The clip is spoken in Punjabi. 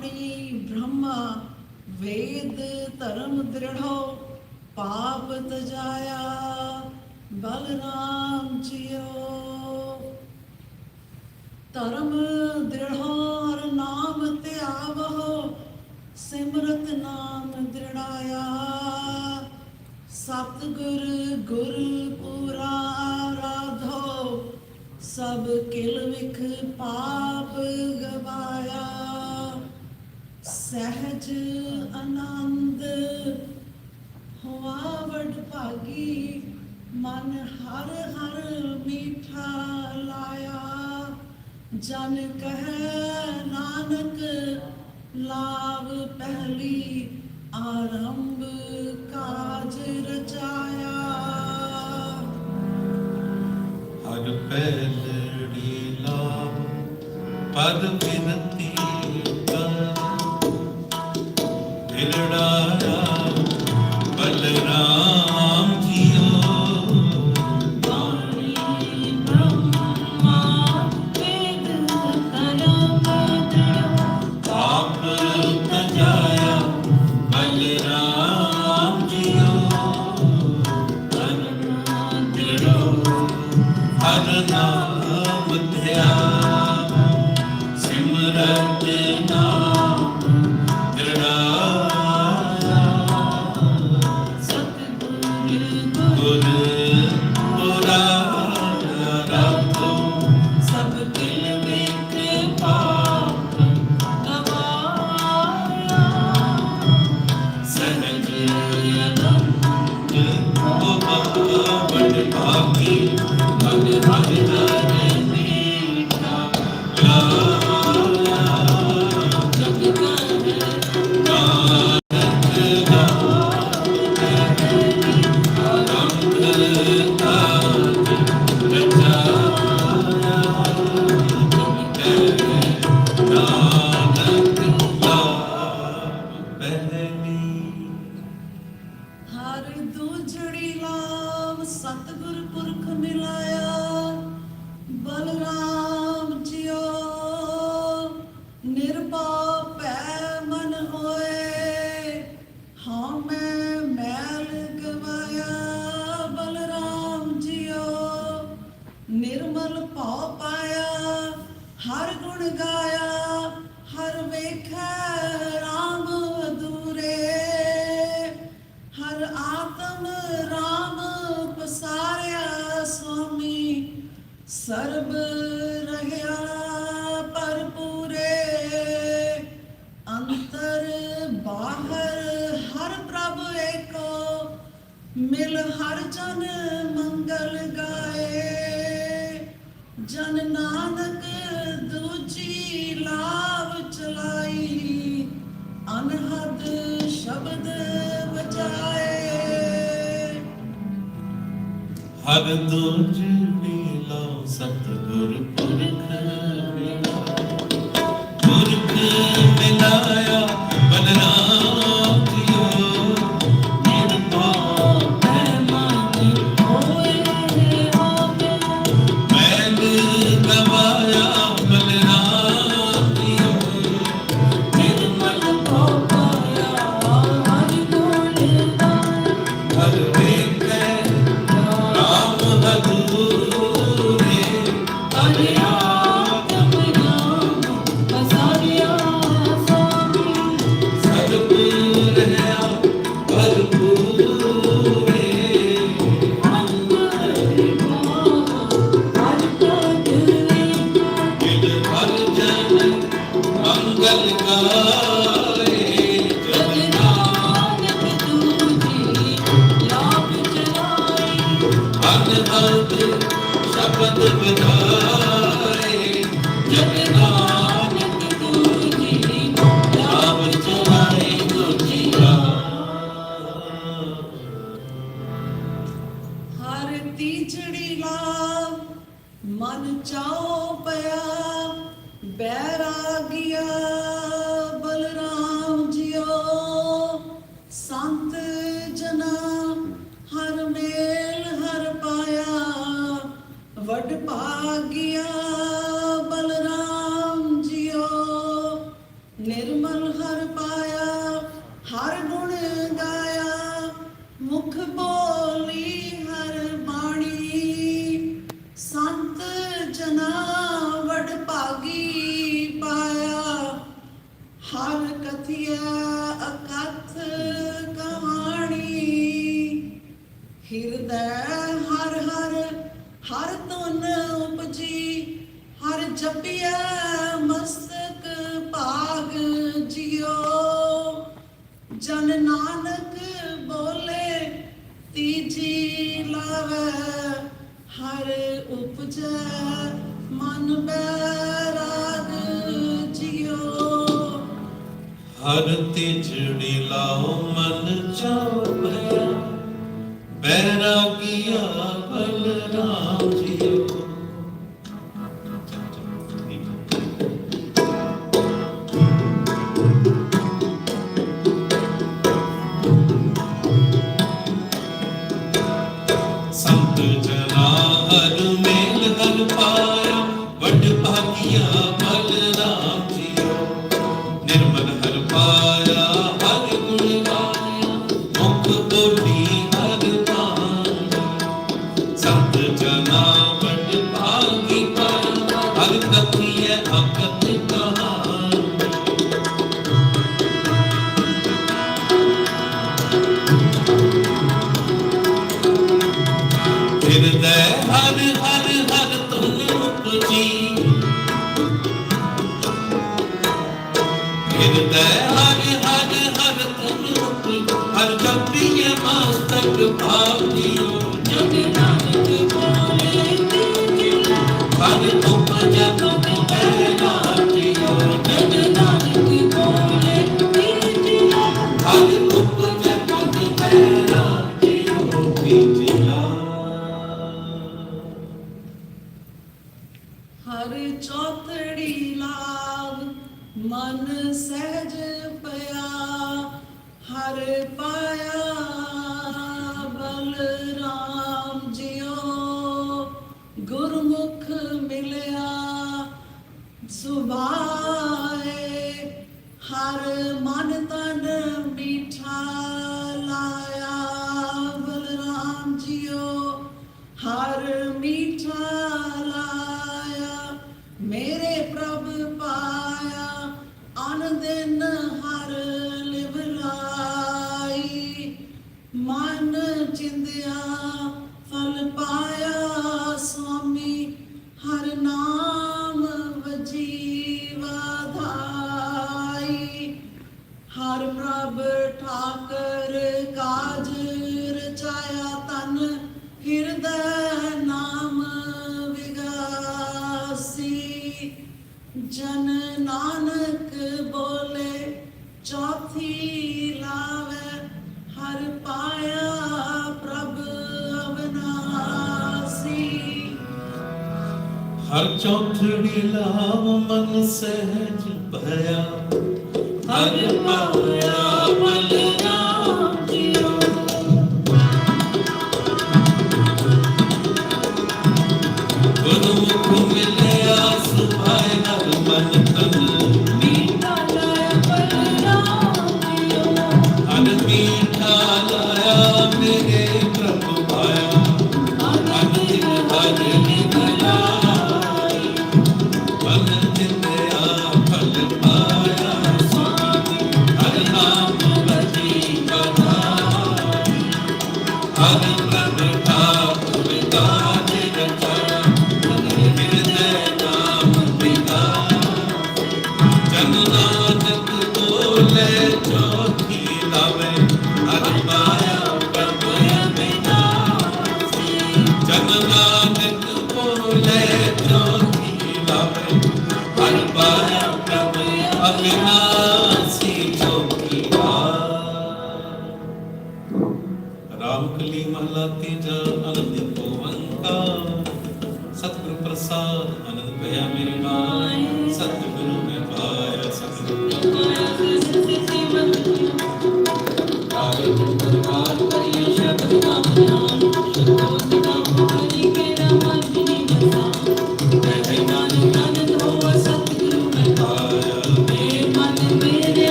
ਪਾਣੀ ਬ੍ਰਹਮਾ, ਵੇਦ, ਧਰਮ ਦ੍ਰਿੜੋ ਪਾਪ ਤਜਾਇਆ ਬਲਰਾਮ ਜੀਓ। ਧਰਮ ਦ੍ਰਿੜੋ, ਹਰ ਨਾਮ ਧਿਆਵੋ ਸਿਮਰਤ ਨਾਮ ਦ੍ਰਿੜਾਇਆ। ਸਤਿਗੁਰ ਗੁਰ ਪੂਰਾ ਆਰਾਧੋ, ਸਭ ਕਿਲ ਵਿਖ ਪਾਪ ਗਵਾਇਆ। ਸਹਿਜ ਆਨੰਦ ਹੋਆ ਵਡ ਭਾਗੀ, ਮਨ ਹਰ ਹਰ ਮੀਠਾ ਲਾਇਆ। ਜਨ ਕਹਿ, ਨਾਨਕ ਲਾਭ ਪਹਿਲੀ ਆਰੰਭ ਕਾਜ ਰਚਾਇਆ। ਹਰ ਪਹਿਲੜੀ ਲਾਭ ਪਦ ਬਿਨਤੀ Gidurada. ਗੁਰ ਸਰਬ ਰਹਿਆ ਪਰਪੂਰੇ ਅੰਤਰ ਬਾਹਰ ਹਰ ਪ੍ਰਭ ਏਕੋ, ਮਿਲ ਹਰ ਜਨ ਮੰਗਲ ਗਾਏ। ਜਨ ਨਾਨਕ ਦੂਜੀ ਲਾਭ ਚਲਾਈ, ਅਨਹਦ ਸ਼ਬਦ ਵਜਾਏ। ਹਰ ਦੁਜੜੀ ਲੋ ਸਤਿਗੁਰ ਪੁਰਖ ਮਿਲਾ ਮੰਗਲ ਵਡ ਭਾਗਿਆ ਬਲਰਾਮ ਜੀਓ। ਨਿਰਮਲ ਹਰ ਪਾਇਆ, ਹਰ ਗੁਣ ਗਾਇਆ। ਮੁਖ ਬੋਲੀ ਹਰ ਬਾਣੀ। ਸੰਤ ਜਨਾ ਵਡ ਭਾਗੀ ਪਾਇਆ। ਹਰ ਕਥਿਆ ਜਪਿਆ ਮਸਤਕ ਭਾਗ ਜਿਓ ਜਨ ਨਾਨਕ ਬੋਲੇ, ਤੀਜੀ ਲਾਵੇ, ਹਰ ਉਪਜੈ, ਮਨ ਬੈਰਾਗ ਜਿਓ ਹਰ ਤਿਜੜੀ ਲਾਓ ਮਨ ਚਾਵਿਆ ਬੈਰਾਗੀਆ ਬਲਰਾਮ ਮਸਤਕ ਭਾਵਿਓ ਜਗ ਨਾਨਕ ਬੋਲੇ ਤੀਜਿਲਾ ਹਰ ਉਪਜੈ ਤੁਮ ਬੈਰਾਗਿਓ ਜਗ ਨਾਨਕ ਬੋਲੇ ਤੀਜਿਲਾ ਹਰ ਉਪਜੈ ਤੁਮ ਬੈਰਾਗਿਓ ਤੀਜਿਲਾ ਹਰ ਚੌਥੜੀ ਲਾਭ ਮਨ ਸਹਿਜ ਪਿਆ, ਹਰ ਪਾਇਆ ਬਲਰਾਮ ਜਿਉ ਗੁਰਮੁਖ ਮਿਲਿਆ ਸੁਭਾਏ ਹਰ ਮਨ ਤਨ ਮੀਠਾ। ਜਨ ਨਾਨਕ ਬੋਲੇ, ਚੌਥੀ ਲਾਵੇ, ਹਰ ਪਾਇਆ ਪ੍ਰਭ ਅਵਨਾਸੀ। ਹਰ ਚੌਥੜੀ ਲਾਵ ਮਨ ਸਹਿਜ ਭਇਆ, ਹਰ ਪਾਇਆ ਬਲਰਾਮ ਹਰ